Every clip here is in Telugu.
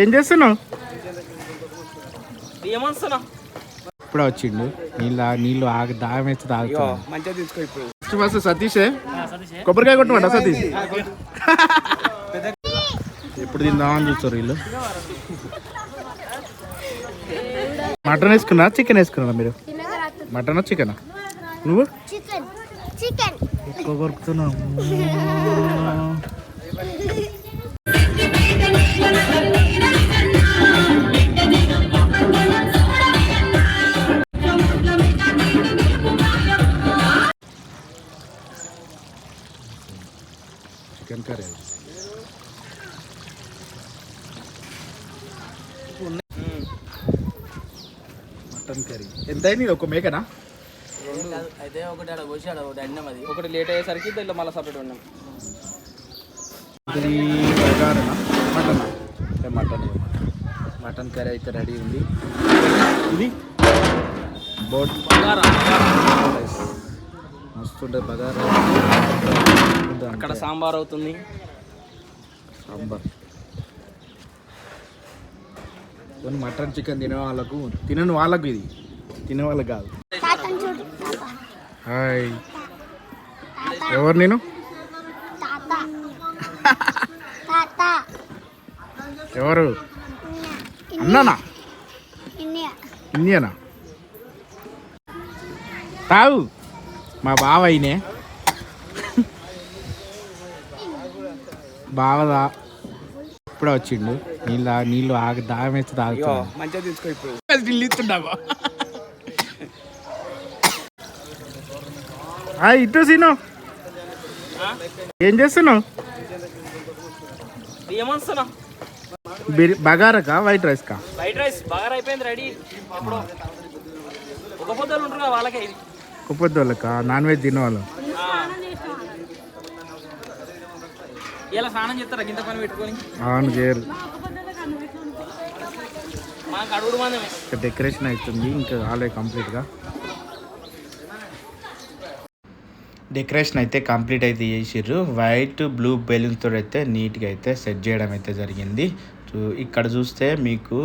ఏం చేస్తున్నావు? ఇప్పుడే వచ్చిండు. నీళ్ళు నీళ్ళు ఆగి దాగం వేస్తే తాగుతాం మంచిగా తీసుకో ఇప్పుడు. ఫస్ట్ సతీషే? కొబ్బరికాయ కొట్టమంట సతీష్? ఎప్పుడు తిందామని చూస్తారు వీళ్ళు. మటన్ వేసుకున్నా చికెన్ వేసుకున్నా మీరు? Mutton chicken? నువ్వు? చికెన్. చికెన్. ఎక్కువ కొరుకుతున్నావు. Chicken curry mutton curry. ఎంత అయింది ఒక మేకనా? అయితే ఒకటి ఆడ పోసి ఆడ ఒకటి అన్నం అది. ఒకటి లేట్ అయ్యేసరికి దీంట్లో మళ్ళీ సపరేట్ ఉన్నాం ఇది మటన్? మటన్? మటన్ కర్రీ అయితే రెడీ ఉంది. ఇది? బోట్. రైస్ మస్తు ఉంటుంది బగారా. అక్కడ సాంబార్ అవుతుంది. సాంబార్. కొన్ని మటన్ చికెన్ తినే వాళ్ళకు తినని వాళ్ళకు ఇది. తినే వాళ్ళకి కాదు. హాయ్. ఎవరు నేను? ఎవరు? అన్నానా? ఇండియనా తావు మా బావ అయినే బావదా. ఇప్పుడే వచ్చిండు. నీళ్ళు నీళ్ళు ఆగి దాగం వేస్తే తాగుతాం మంచిగా తీసుకో ఇప్పుడు. నీళ్ళు ఇస్తుండవా హాయ్ ఇటు సీను ఏం చేస్తున్నావు? బగారకా వైట్ రైస్ కా వైట్ రైస్ బాగా అయిపోయింది రెడీ. అప్పుడు. ఒక పొద్దులు ఉంటారు వాళ్ళకే ఇది. కుప్పొద్దు వాళ్ళకా నాన్ వెజ్ తినేవాళ్ళం? ఆ. ఇలా స్నానం చేస్తారా గింత పని పెట్టుకొని? అవును చేయరు. మాకు అడుగుడు మందమే ఇంకా డెకరేషన్ అవుతుంది ఇంకా కాలే కంప్లీట్గా. డెకరేషన్ అయితే కంప్లీట్ అయితే చేసిర్రు. వైట్ బ్లూ బెలూన్స్తో అయితే నీట్గా అయితే సెట్ చేయడం అయితే జరిగింది. ఇక్కడ చూస్తే మీకు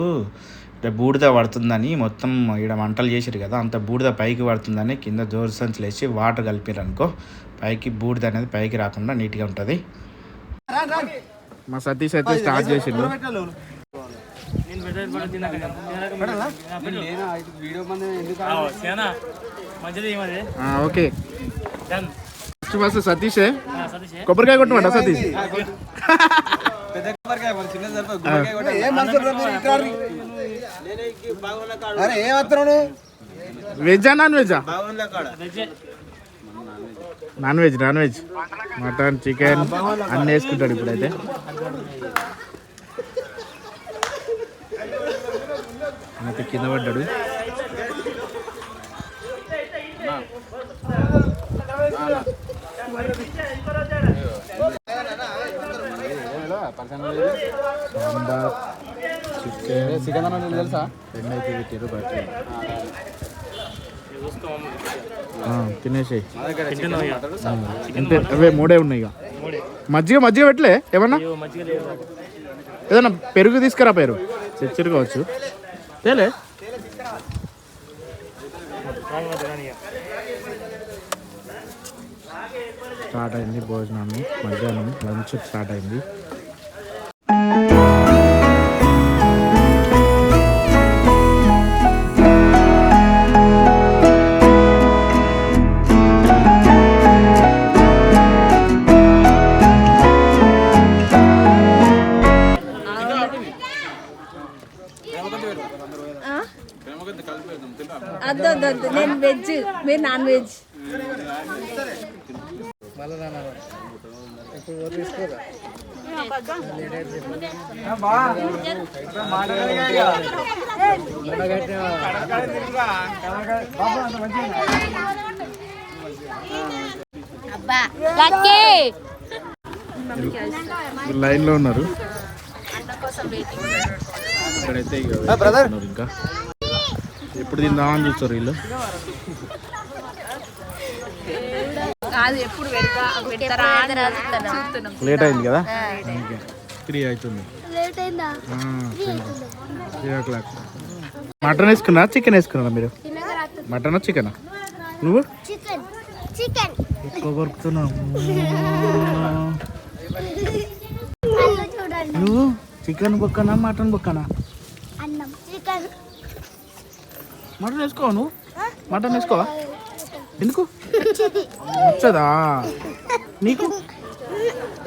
బూడిద పడుతుందని మొత్తం ఇక్కడ వంటలు చేసిరు కదా అంత బూడిద పైకి పడుతుందని కింద జోరు సంచులు వేసి వాటర్ కలిపారు అనుకో పైకి బూడిద అనేది పైకి రాకుండా నీట్గా ఉంటుంది. మా సతీష్ అయితే స్టార్ట్ చేసిండు. ఓకే. ఫస్ట్ సతీషే? కొబ్బరికాయ కొట్టమంట Satish? వెజ్జా non వెజ్జా? Non veg non veg. Mutton chicken అన్నీ వేసుకుంటాడు ఇప్పుడైతే. అయితే కింద పడ్డాడు. సాంబార్ చికెన్ చికెన్ తెలుసా రెండు అయితే పెట్టారు అంతే. అవే మూడే ఉన్నాయి ఇక. మజ్జిగ మజ్జిగ పెట్టలే? ఏమన్నా? ఏదన్నా పెరుగు తీసుకురా పేరు. తెచ్చిరు కావచ్చు. తేలే. స్టార్ట్ అయింది భోజనాన్ని మధ్యాహ్నం లంచ్ స్టార్ట్ అయింది. అద్దు నేను వెజ్ మీరు నాన్ వెజ్ లైన్లో ఉన్నారు. ఉన్నారు ఇంకా. ఎప్పుడు తిందామని చూస్తారు వీళ్ళు? లేట్ అయింది కదా? త్రీ అవుతుంది. లేట్ అయిందా? Three o'clock. మటన్ వేసుకున్నా చికెన్ వేసుకున్నా మీరు? Mutton chicken? నువ్వు? చికెన్. చికెన్. ఎక్కువ కొరుకుతున్నావు. నువ్వు? చికెన్ బొక్కనా మటన్ బొక్కనా? మటన్ వేసుకోవా నువ్వు? మటన్ వేసుకోవా? ఎందుకు? నచ్చదా? నీకు?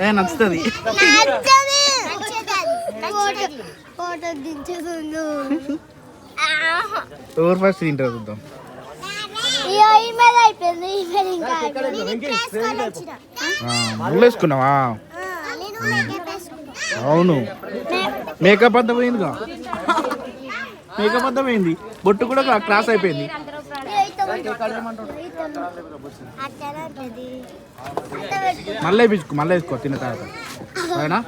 ఏ నచ్చుతుంది. ఎవరు ఫస్ట్ తింటారు చూద్దాం. వేసుకున్నావా. అవును. మేకప్ అంతా పోయిందిగా? మేకప్ పోయింది? బొట్టు కూడా క్లాస్ అయిపోయింది. మళ్ళీ వేపించుకో మళ్ళీ వేసుకో తిన్న తర్వాత అవునా.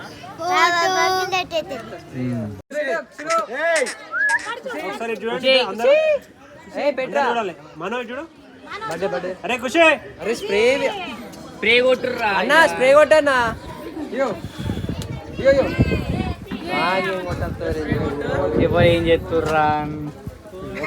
ఏ అరే ఖుషి అరే స్ప్రే స్ప్రే కొట్టుర్రా అన్న స్ప్రే కొట్టన్నా కొట్టంతారు ఎవరు ఏం చేస్తుర్రా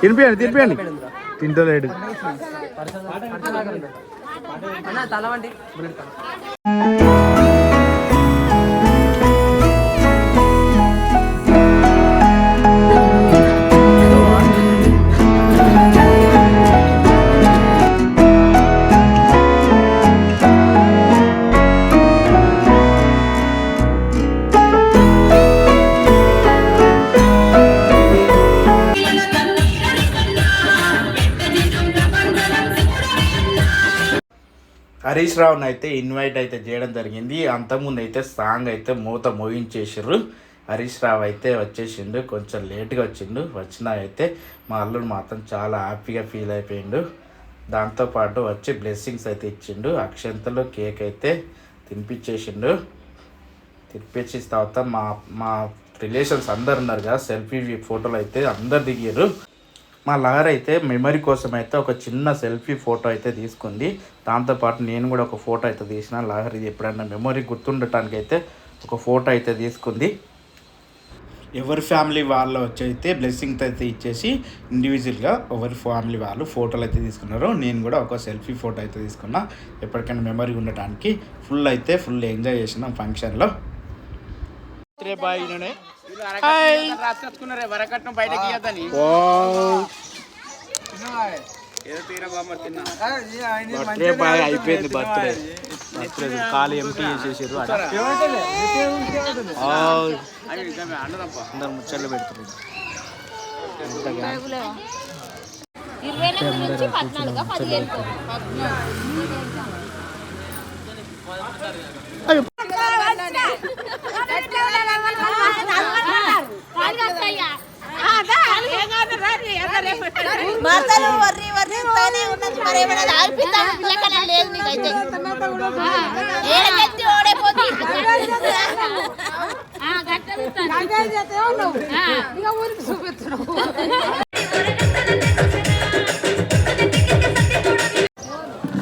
తినిపియండి తినిపియండి. తింటలేడు. అన్న హరీష్ రావుని అయితే ఇన్వైట్ అయితే చేయడం జరిగింది. అంతకుముందు అయితే సాంగ్ అయితే మూత మోగించేసారు హరీష్ రావు అయితే వచ్చేసిండు. కొంచెం లేట్గా వచ్చిండు. వచ్చినా అయితే మా అల్లుడు మాత్రం చాలా హ్యాపీగా ఫీల్ అయిపోయిండు. దాంతోపాటు వచ్చి బ్లెస్సింగ్స్ అయితే ఇచ్చిండు. అక్షంతలు కేక్ అయితే తినిపించేసిండు తినిపించిన తర్వాత మా మా రిలేషన్స్ అందరు ఉన్నారు కదా సెల్ఫీ ఫోటోలు అయితే అందరు దిగారు మా లహర్ అయితే మెమరీ కోసం అయితే ఒక చిన్న సెల్ఫీ ఫోటో అయితే తీసుకుంది. దాంతోపాటు నేను కూడా ఒక ఫోటో అయితే తీసిన. లహర్ ఇది ఎప్పుడైనా మెమరీ గుర్తుండటానికి అయితే ఒక ఫోటో అయితే తీసుకుంది. ఎవరి ఫ్యామిలీ వాళ్ళు వచ్చి అయితే బ్లెస్సింగ్స్ అయితే ఇచ్చేసి ఇండివిజువల్గా ఎవరి ఫ్యామిలీ వాళ్ళు ఫోటోలు అయితే తీసుకున్నారు నేను కూడా ఒక సెల్ఫీ ఫోటో అయితే తీసుకున్నా. ఎప్పటికైనా మెమరీ ఉండటానికి ఫుల్ అయితే ఫుల్ ఎంజాయ్ చేసినాం ఫంక్షన్లో బర్త్డే బాయ్ అయిపోయింది బర్త్డే. బర్త్డే ఎంటీ చేసేసారు అందరు ముచ్చట్లు పెడుతున్నారు. ఇరవై ఎనిమిది నుంచి పద్నాలుగు పదిహేను మాటలు వర్రి వర్రి తోనే ఉన్నది మరి ఏమైనా ఆగిపోతాం పిల్లకన లేదు నీకైతే ఏడకెత్తి ఓడైపోతుంది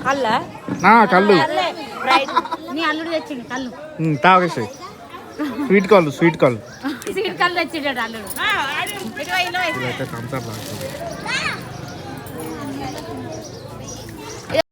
అల్ల నా కళ్ళు నీ అల్లుడు తెచ్చిండు కళ్ళు. తాగేసాయి స్వీట్ కాల్ స్వీట్ కాల్ సీట్ కళ్ళు తెచ్చిండు అల్లుడు.